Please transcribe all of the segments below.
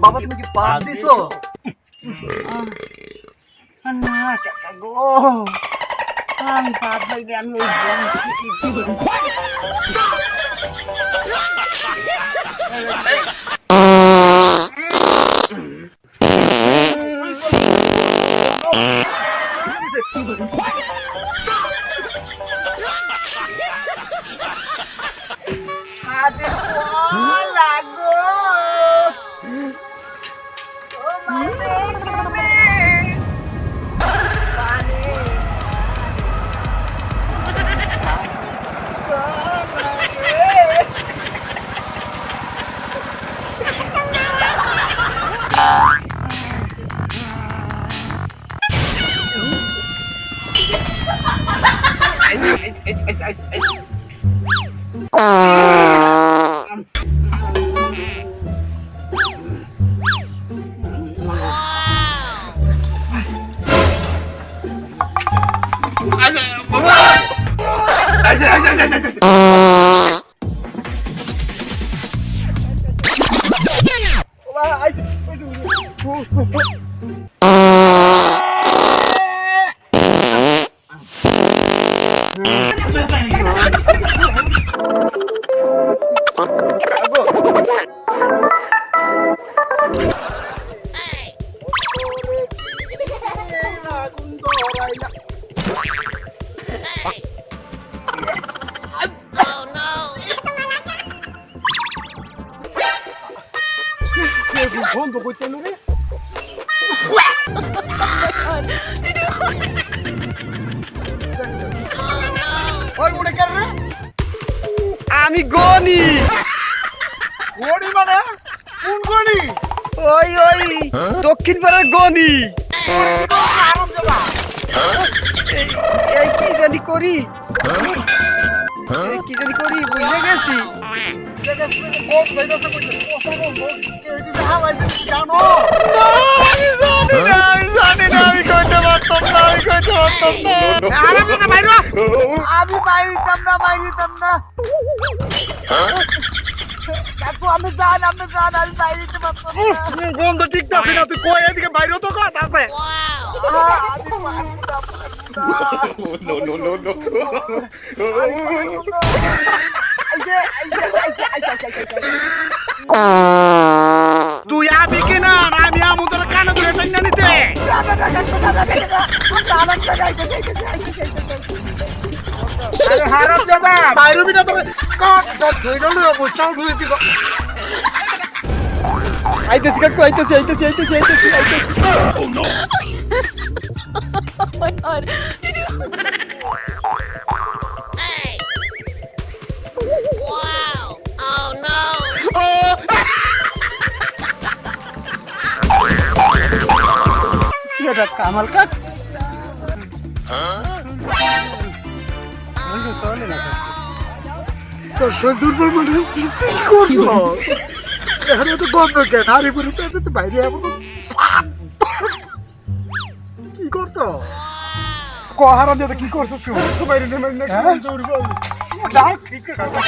বাবা তুমি কি পাপ দিছো না কাকা গো আমি পাপ লাগবে আমি ওই বংশী ছাদে জল লাগো ও মাসে তুমি পানি বন্ধ ওই উড়ে কেন রে আমি গনি গড়ি মানে কোন গড়ি ওই ওই দক্ষিণ পাড়ার গনি এই- কি জানি করি এই কি জানি করি বুঝে গেছি আরে বেটা বাইরো আমি বাইরিতাম না বাইরিতাম না কাকু আমি জান আমি জান আমি বাইরিতে পারতাম না গন্ধ ঠিক আছে না তুই কই এদিকে বাইরে তো কথা আছে তুই আবি কিনা? আমি আমুদের কানে ধরে টাইনা নিতে। আইতেছি কাকু আইতেছি আইতেছি আইতেছি আইতেছি আইতেছি my god. Wow. Oh no. Kamal কাক তোর শরীর দুর্বল মনে কি করছ এখানে তো গন্ধ কেন আর এবার তো বাইরে এমন কি করছ কহারা দিয়ে কি করছ শুধু বাইরে নেমে ঠিক আছে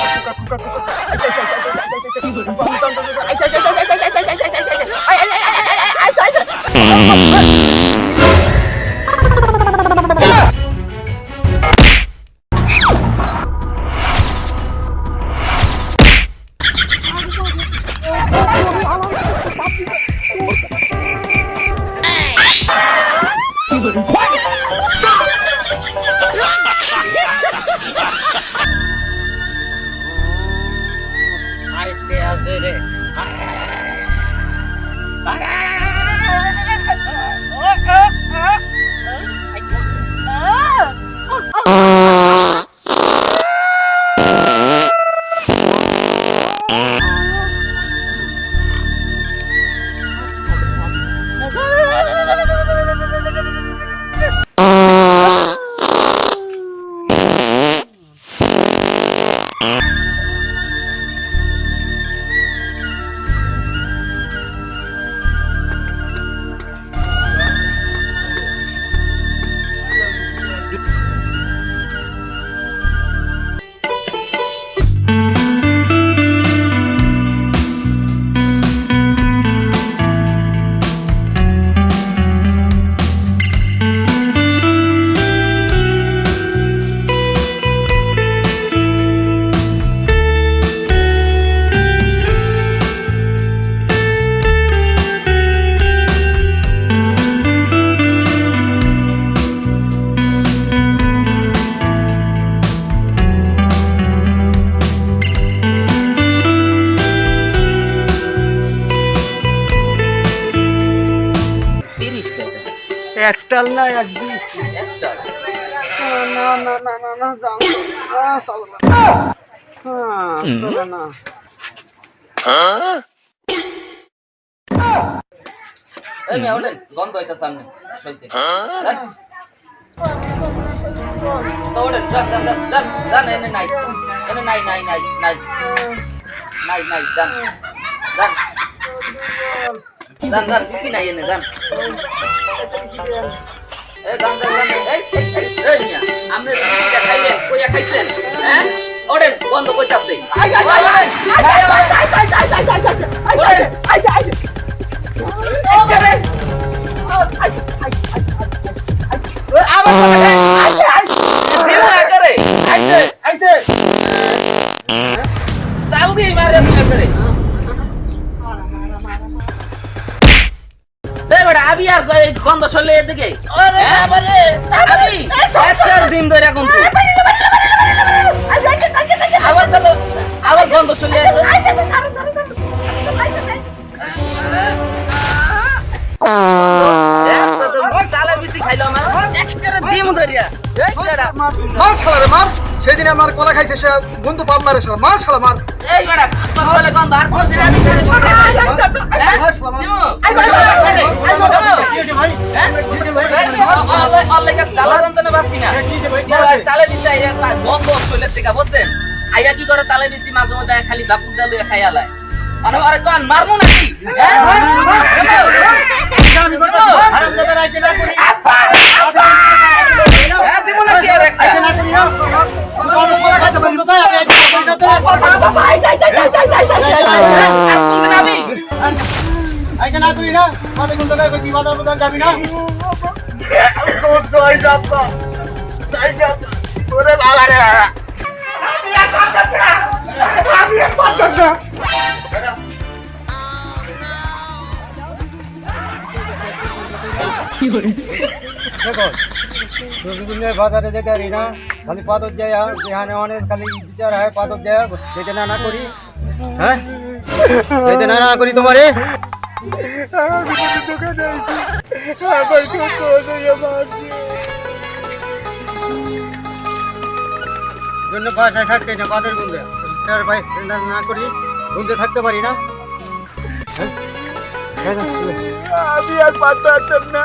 Uh-huh. একটাল না একদিন একটা না না না না না যাও। না হ্যাঁ, না। এই মেয়ে গন্ধ হইতাছে সামনে। সইতে। যান। তো ওঠেন যান যান যান যান যান এনে নাই। এনে এনে হ্যাঁ ওঠেন বন্ধ কইতাছে করে বেটা আবি আর গন্ধ শরীরে এদিকে? আবি একটার ডিম ধরে এখন আবার কত আবার গন্ধ একটা তো চালের বিচি খাইলো আমার। ডিম ধরিয়া। মার শালা মার। সেদিন আমার কলা খাইছে সে বন্ধু পাপ মারে শালা। মার শালা মার এই আর করছিস আমি। হ্যাঁ? কাছে না। তালে থেকে, বুঝছেন? আইয়া কি করে তালে দিছি মাঝে মধ্যে খালি বাপুর জালু খাইয়া মানে আরে কোন মারমু নাকি হ্যাঁ? হ্যাঁ, দিমু নাকি আর একটা? আর কোনদিন আমি? বাজারে যেতে পারি না খালি পাতর যায় যেখানে অনেক খালি বিচার হয় পাতর যায় যেতে না না করি। হ্যাঁ? যেতে না না করি তোমারে? জন্য বাসায় থাকতে না পাদের গুন্দে ভাই না না করি। গুন্দে থাকতে পারি না। হ্যাঁ? আমি আর পারতে পারতাম না।